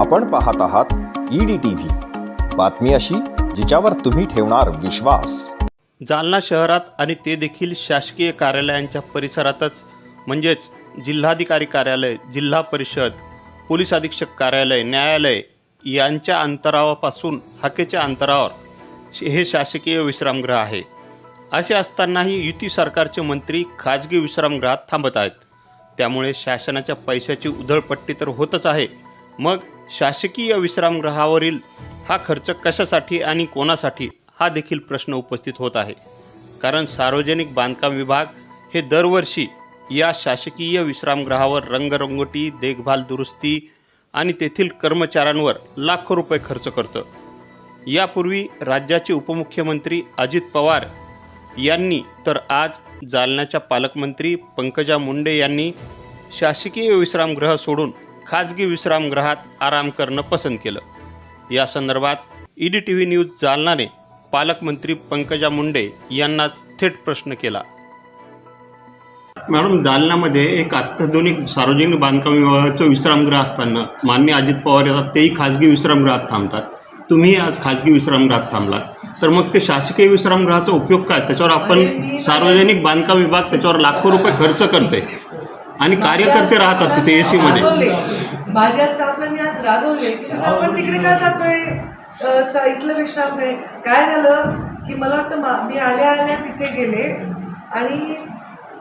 आपण पाहत आहात ईडी टीव्ही बातमी अशी जिच्यावर तुम्ही ठेवणार विश्वास. जालना शहरात आणि ते देखील शासकीय कार्यालयांच्या परिसरातच म्हणजेच जिल्हाधिकारी कार्यालय जिल्हा परिषद पोलीस अधीक्षक कार्यालय न्यायालय यांच्या अंतरावापासून हाकेच्या अंतरावर हे शासकीय विश्रामगृह आहे. असे असतानाही युती सरकारचे मंत्री खाजगी विश्रामगृहात थांबत आहेत. त्यामुळे शासनाच्या पैशाची उधळपट्टी तर होतच आहे. मग शासकीय विश्रामगृहावरील हा खर्च कशासाठी आणि कोणासाठी हा देखील प्रश्न उपस्थित होत आहे. कारण सार्वजनिक बांधकाम विभाग हे दरवर्षी या शासकीय विश्रामगृहावर रंगरंगोटी देखभाल दुरुस्ती आणि तेथील कर्मचाऱ्यांवर लाखो रुपये खर्च करतं. यापूर्वी राज्याचे उपमुख्यमंत्री अजित पवार यांनी तर आज जालन्याच्या पालकमंत्री पंकजा मुंडे यांनी शासकीय विश्रामगृह सोडून खाजगी विश्रामगृहात आराम करणं पसंत केलं. या संदर्भात ईडी टी व्ही न्यूज जालनाने पालकमंत्री पंकजा मुंडे यांनाच थेट प्रश्न केला. मॅडम जालन्यामध्ये एक अत्याधुनिक सार्वजनिक बांधकाम विभागाचं विश्रामगृह असताना मान्य अजित पवार येतात तेही खाजगी विश्रामगृहात थांबतात. तुम्ही आज खाजगी विश्रामगृहात थांबलात. तर मग ते शासकीय विश्रामगृहाचा उपयोग काय? त्याच्यावर आपण सार्वजनिक बांधकाम विभाग त्याच्यावर लाखो रुपये खर्च करते आणि कार्यकर्ते राहतात तिथे ए मध्ये. माझ्या स्टाफला मी आज रागवले. की आपण तिकडे का जातोय? इथलं विश्राम आहे. काय झालं? की मला वाटतं मा- मी आल्या आल्या तिथे गेले आणि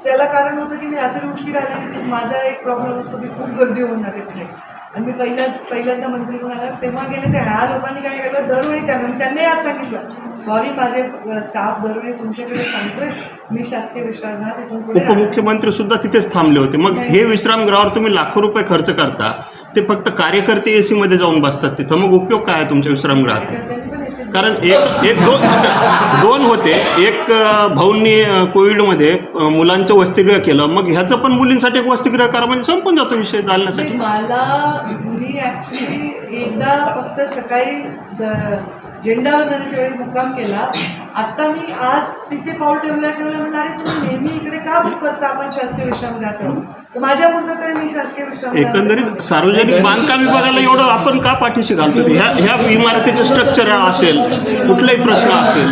त्याला कारण होतं की मी रात्री उशीर आले की माझा एक प्रॉब्लेम असतो की खूप गर्दी होणार तिथे. आणि मी पहिल्या पहिल्यांदा मंत्री म्हणाला तेव्हा गेले ते ह्या लोकांनी काय केलं? दरवेळी त्यांना त्यांनी आज सांगितलं. सॉरी माझे स्टाफ दरवेळी तुमच्याकडे सांगतोय. मी शासकीय विश्रामगृहात राहणार उपमुख्यमंत्री सुद्धा तिथेच थांबले होते. मग हे विश्रामगृहावर तुम्ही लाखो रुपये खर्च करता ते फक्त कार्यकर्ते ए मध्ये जाऊन बसतात तिथं. मग उपयोग काय आहे तुमच्या विश्रामगृहाचा? कारण एक एक दोन दोन होते. एक भाऊंनी कोविडमध्ये मुलांचं वस्तिगृह केलं. मग ह्याचं पण मुलींसाठी एक वस्तिगृह करा. म्हणजे संपून जातो विषय चालण्यासाठी. मला मुली ऍक्च्युली एकदा फक्त सकाळी झेंडा वंदनाच्या वेळी मुक्काम केला. आता मी आज तिथे पाऊल ठेवल्या ठेवलं म्हणलं अरे तुम्ही नेहमी इकडे का बुक करता आपण शासकीय विश्रामगृहात राहू तर? माझ्या पुरतं तरी मी शासकीय विश्रामगृहात एकंदरीत सार्वजनिक बांधकाम विभागाला एवढं आपण का पाठीशी घालतो? ह्या ह्या इमारतीचं स्ट्रक्चर असेल कुठलाही प्रश्न असेल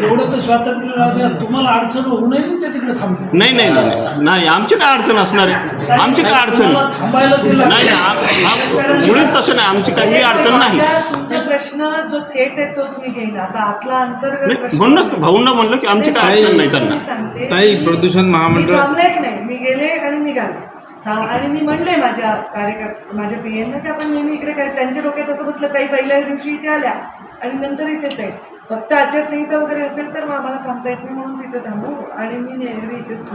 तेवढं तर स्वातंत्र्य राहू द्या तुम्हाला अडचण होऊ नये म्हणून ते तिकडे थांबते नाही नाही नाही नाही. नाही आमची काय अडचण असणार आहे? आमची काय अडचण तुम्हाला थांबायला दिलं नाही नाही आम- आम- मुळीच तसं नाही. आमची काही अडचण नाही. तुमचा प्रश्न जो थेट आहे तोच मी घेईन. आता आतला अंतर्गत नाही, प्रश्न म्हणूनच भाऊंना म्हणलं की आमची काय अडचण नाही त्यांना. मी सांगते. ताई प्रदूषण मी महामंडळ थांबलेच नाही. मी गेले आणि निघाले. थांब आणि मी म्हणले माझ्या कार्यकर माझ्या पी एनला की आपण नेहमी इकडे काय त्यांच्या डोक्यात असं बसलं काही पहिल्या दिवशी इथे आल्या आणि नंतर इथेच आहे फक्त आचारसंहिता वगैरे असेल तर मग आम्हाला थांबता येत नाही म्हणून तिथे थांबू. आणि मी नेहमी इथेच